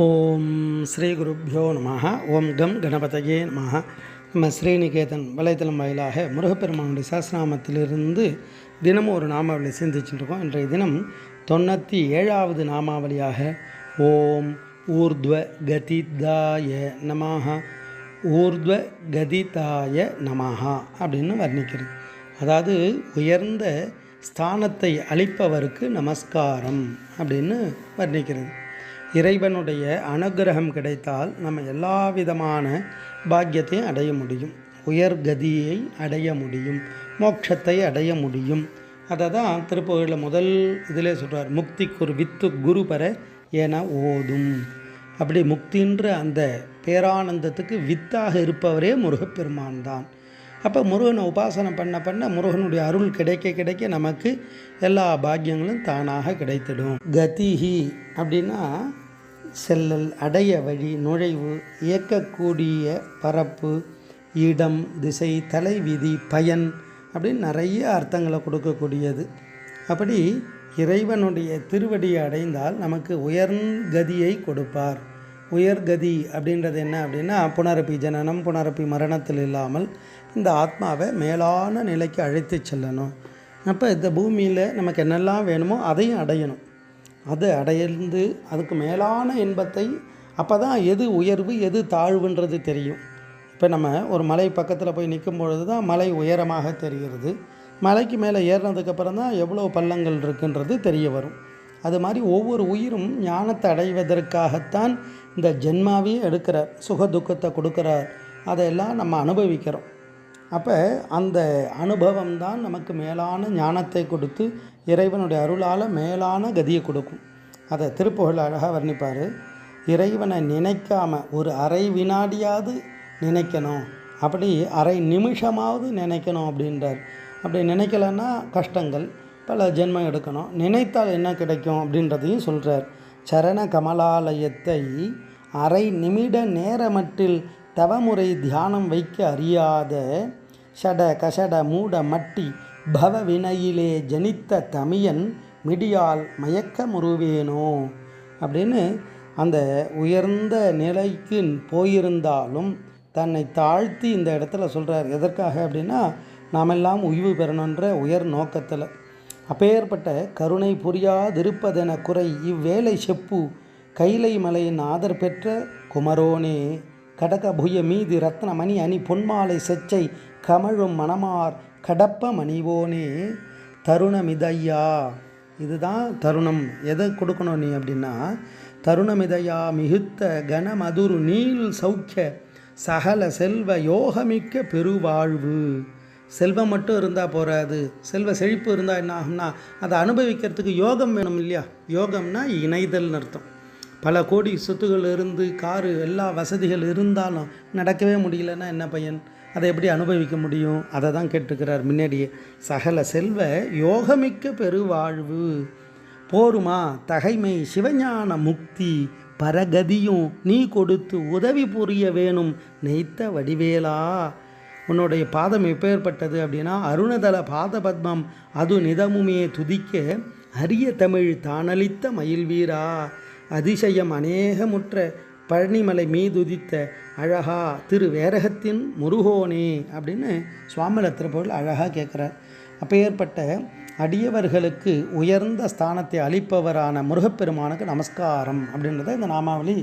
ஓம் ஸ்ரீ குருப்பியோ நம ஓம் கம் கணபதையே நம நம்ம ஸ்ரீநிகேதன் வலைத்தளம் வாயிலாக முருகப்பெருமானுடைய சாஸ்திராமத்திலிருந்து தினமும் ஒரு நாமாவளி சிந்திச்சுட்டு இருக்கோம் இன்றைய தினம் தொண்ணூற்றி ஏழாவது நாமாவளியாக ஓம் ஊர்த்வ கதிதாய நமாக ஊர்துவ கதிதாய நமஹா அப்படின்னு வர்ணிக்கிறது. அதாவது உயர்ந்த ஸ்தானத்தை அளிப்பவருக்கு நமஸ்காரம் அப்படின்னு வர்ணிக்கிறது. இறைவனுடைய அனுகிரகம் கிடைத்தால் நம்ம எல்லா விதமான பாக்கியத்தையும் அடைய முடியும். உயர்கதியை அடைய முடியும். மோட்சத்தை அடைய முடியும். அதை தான் திருப்புகழில் முதல் இதிலே சொல்கிறார் முக்திக்கு ஒரு வித்து குரு பெற என ஓதும். அப்படி முக்தின்ற அந்த பேரானந்தத்துக்கு வித்தாக இருப்பவரே முருகப்பெருமான் தான். அப்போ முருகனை உபாசனை பண்ண பண்ண முருகனுடைய அருள் கிடைக்க கிடைக்க நமக்கு எல்லா பாக்கியங்களும் தானாக கிடைத்திடும். கதிஹி அப்படின்னா செல்லல் அடைய வழி நுழைவு இயக்கக்கூடிய பரப்பு இடம் திசை தலைவிதி பயன் அப்படின்னு நிறைய அர்த்தங்களை கொடுக்கக்கூடியது. அப்படி இறைவனுடைய திருவடியை அடைந்தால் நமக்கு உயர்கதியை கொடுப்பார். உயர்கதி அப்படின்றது என்ன அப்படின்னா புனரப்பி ஜனனம் புனரப்பி மரணத்தில் இல்லாமல் இந்த ஆத்மாவை மேலான நிலைக்கு அழைத்து செல்லணும். அப்போ இந்த பூமியில் நமக்கு என்னெல்லாம் வேணுமோ அதையும் அடையணும். அதை அடையந்து அதுக்கு மேலான இன்பத்தை அப்போ தான் எது உயர்வு எது தாழ்வுன்றது தெரியும். இப்போ நம்ம ஒரு மலை பக்கத்தில் போய் நிற்கும் பொழுது தான் மலை உயரமாக தெரிகிறது. மலைக்கு மேலே ஏறினதுக்கப்புறம் தான் எவ்வளோ பள்ளங்கள் இருக்குன்றது தெரிய வரும். அது மாதிரி ஒவ்வொரு உயிரும் ஞானத்தை அடைவதற்காகத்தான் இந்த ஜென்மாவையே எடுக்கிறார் சுக துக்கத்தை கொடுக்குறார். அதையெல்லாம் நம்ம அனுபவிக்கிறோம். அப்போ அந்த அனுபவம் தான் நமக்கு மேலான ஞானத்தை கொடுத்து இறைவனுடைய அருளால் மேலான கதியை கொடுக்கும். அதை திருப்புகழ் அழகாக வர்ணிப்பார். இறைவனை நினைக்காம ஒரு அரை வினாடியாவது நினைக்கணும். அப்படி அரை நிமிஷமாவது நினைக்கணும் அப்படின்றார். அப்படி நினைக்கலன்னா கஷ்டங்கள் பல ஜென்மம் எடுக்கணும். நினைத்தால் என்ன கிடைக்கும் அப்படின்றதையும் சொல்கிறார் சரண கமலாலயத்தை அரை நிமிட நேரமட்டில் தவமுறை தியானம் வைக்க அறியாத ஷட கஷட மூட மட்டி பவ வினையிலே ஜனித்த தமியன் மிடியால் மயக்கமுறுவேனோ? அப்படின்னு அந்த உயர்ந்த நிலைக்கு போயிருந்தாலும் தன்னை தாழ்த்தி இந்த இடத்துல சொல்கிறார் எதற்காக அப்படின்னா நாமெல்லாம் உய்வு பெறணுன்ற உயர் நோக்கத்தில். அப்பேற்பட்ட கருணை புரியாதிருப்பதென குறை இவ்வேளை செப்பு. கைலை மலையின் ஆதர் பெற்ற குமரோனே கடக புய மீதி ரத்னமணி அணி பொன்மாலை செச்சை கமழும் மணமார் கடப்ப மணிவோனே. தருணமிதையா இதுதான் தருணம். எதை கொடுக்கணும் நீ அப்படின்னா தருணமிதையா மிகுத்த கனமதுரு நீல் சௌக்கிய சகல செல்வ யோகமிக்க பெருவாழ்வு. செல்வம் மட்டும் இருந்தால் போகாது செல்வ செழிப்பு இருந்தால் என்ன ஆகும்னா அதை அனுபவிக்கிறதுக்கு யோகம் வேணும் இல்லையா? யோகம்னா இணைதல்னு அர்த்தம். பல கோடி சொத்துகள் இருந்து காரு எல்லா வசதிகள் இருந்தாலும் நடக்கவே முடியலன்னா என்ன பையன்? அதை எப்படி அனுபவிக்க முடியும்? அதை தான் கேட்டுக்கிறார் முன்னாடியே. சகல செல்வ யோகமிக்க பெருவாழ்வு. போருமா? தகைமை சிவஞான முக்தி. பரகதியும் நீ கொடுத்து உதவி புரிய வேணும். நெய்த்த வடிவேலா. உன்னுடைய பாதம் எப்பேற்பட்டது அப்படின்னா அருணதல பாத பத்மம் அது நிதமுமே துதிக்க அரிய தமிழ் தானளித்த மயில் வீரா அதிசயம் அநேகமுற்ற பழனிமலை மீதுதித்த அழகா திரு வேரகத்தின் முருகோனே அப்படின்னு சுவாமிலத்திர பொருள் அழகாக கேட்குறார் அப்பேற்பட்ட அடியவர்களுக்கு உயர்ந்த ஸ்தானத்தை அளிப்பவரான முருகப்பெருமானுக்கு நமஸ்காரம் அப்படின்றத இந்த நாமாவளி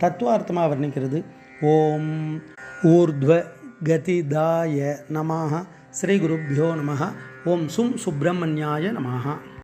தத்துவார்த்தமாக வர்ணிக்கிறது. ஓம் ஊர்த்வ கதிதாய நமாக ஸ்ரீ குருப்பியோ நம ஓம் சும் சுப்பிரமணியாய நமஹா